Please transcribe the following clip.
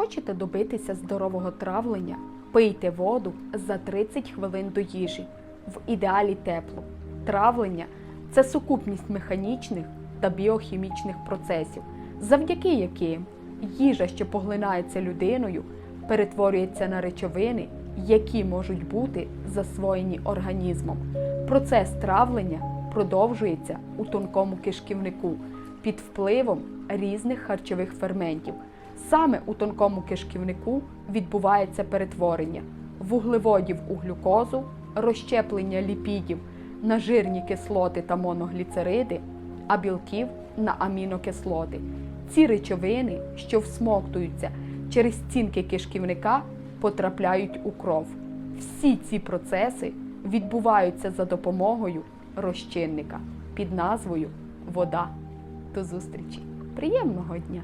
Хочете добитися здорового травлення? Пийте воду за 30 хвилин до їжі, в ідеалі теплу. Травлення це сукупність механічних та біохімічних процесів, завдяки яким їжа, що поглинається людиною, перетворюється на речовини, які можуть бути засвоєні організмом. Процес травлення продовжується у тонкому кишківнику під впливом різних харчових ферментів. Саме у тонкому кишківнику відбувається перетворення вуглеводів у глюкозу, розщеплення ліпідів на жирні кислоти та моногліцериди, а білків на амінокислоти. Ці речовини, що всмоктуються через стінки кишківника, потрапляють у кров. Всі ці процеси відбуваються за допомогою розчинника під назвою вода. До зустрічі! Приємного дня!